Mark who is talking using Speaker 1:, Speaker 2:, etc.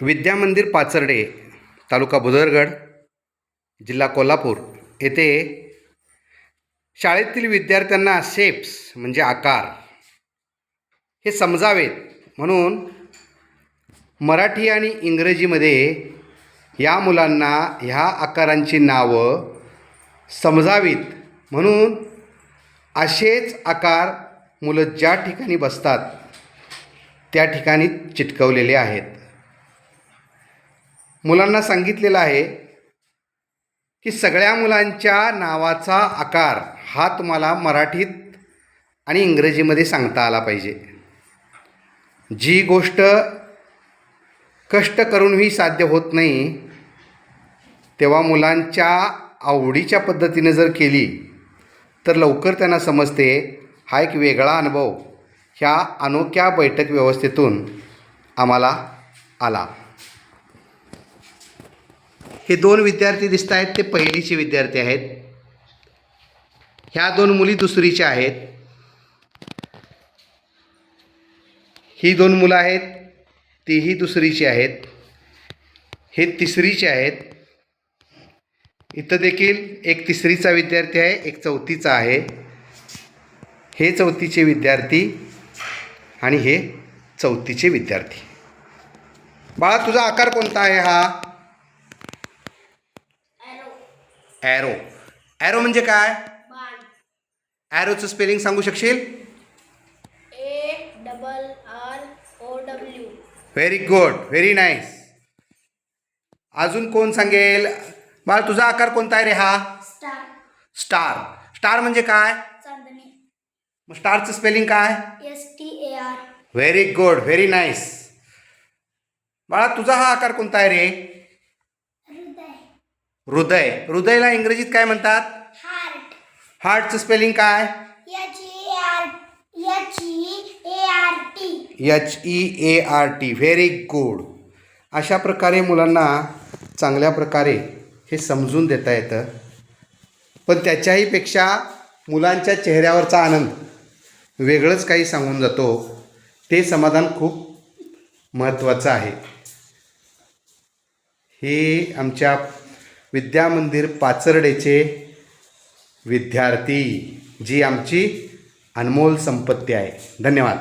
Speaker 1: विद्यामंदिर पाचर्डे तालुका बुदरगड जिल्हा कोल्हापूर. येथे शाळेतील विद्यार्थ्यांना शेप्स म्हणजे आकार हे समजावेत. म्हणून मराठी आणि इंग्रजीमध्ये या मुलांना ह्या आकारांची नावं समजावीत. म्हणून असेच आकार मुलं ज्या ठिकाणी बसतात त्या ठिकाणी चिटकवलेले आहेत. मुलांना सांगितलेलं आहे की सगळ्या मुलांच्या नावाचा आकार हा तुम्हाला मराठीत आणि इंग्रजीमध्ये सांगता आला पाहिजे. जी गोष्ट कष्ट करूनही साध्य होत नाही तेव्हा मुलांच्या आवडीच्या पद्धतीने जर केली तर लवकर त्यांना समजते हा एक वेगळा अनुभव ह्या अनोख्या बैठक व्यवस्थेतून आम्हाला आला. हे दोन विद्यार्थी दिसत आहेत ते पहिलीचे विद्यार्थी आहेत. ह्या दोन मुली दुसरीच्या आहेत. ही दोन मुलं आहेत तीही दुसरीची आहेत. हे तिसरीचे आहेत. इथं देखील एक तिसरीचा विद्यार्थी आहे एक चौथीचा आहे. हे चौथीचे विद्यार्थी आणि हे चौथीचे विद्यार्थी. बाळा तुझा आकार कोणता आहे हा? ॲरो ॲरो म्हणजे काय? ॲरोचं स्पेलिंग सांगू शकशील?
Speaker 2: A double R O W
Speaker 1: very good very nice अजून कोण सांगेल? बाळ तुझा आकार कोणता आहे रे हा?
Speaker 2: स्टार
Speaker 1: स्टार स्टार म्हणजे काय?
Speaker 2: चांदणी.
Speaker 1: मग स्टारचं स्पेलिंग काय?
Speaker 2: S T A R
Speaker 1: very good very nice बाळा तुझा हा आकार कोणता आहे रे?
Speaker 2: हृदय.
Speaker 1: हृदयला इंग्रजीत काय म्हणतात?
Speaker 2: हार्ट
Speaker 1: हार्टचं स्पेलिंग काय?
Speaker 2: H E A R T
Speaker 1: H E A R T very good अशा प्रकारे मुलांना चांगल्या प्रकारे हे समजून देता येतं. पण त्याच्याही पेक्षा मुलांच्या चेहऱ्यावरचा आनंद वेगळंच काही सांगून जातो. ते समाधान खूप महत्त्वाचं आहे. हे आमच्या विद्यामंदिर पाचर्डेचे विद्यार्थी जी आमची अनमोल संपत्ती आहे. धन्यवाद.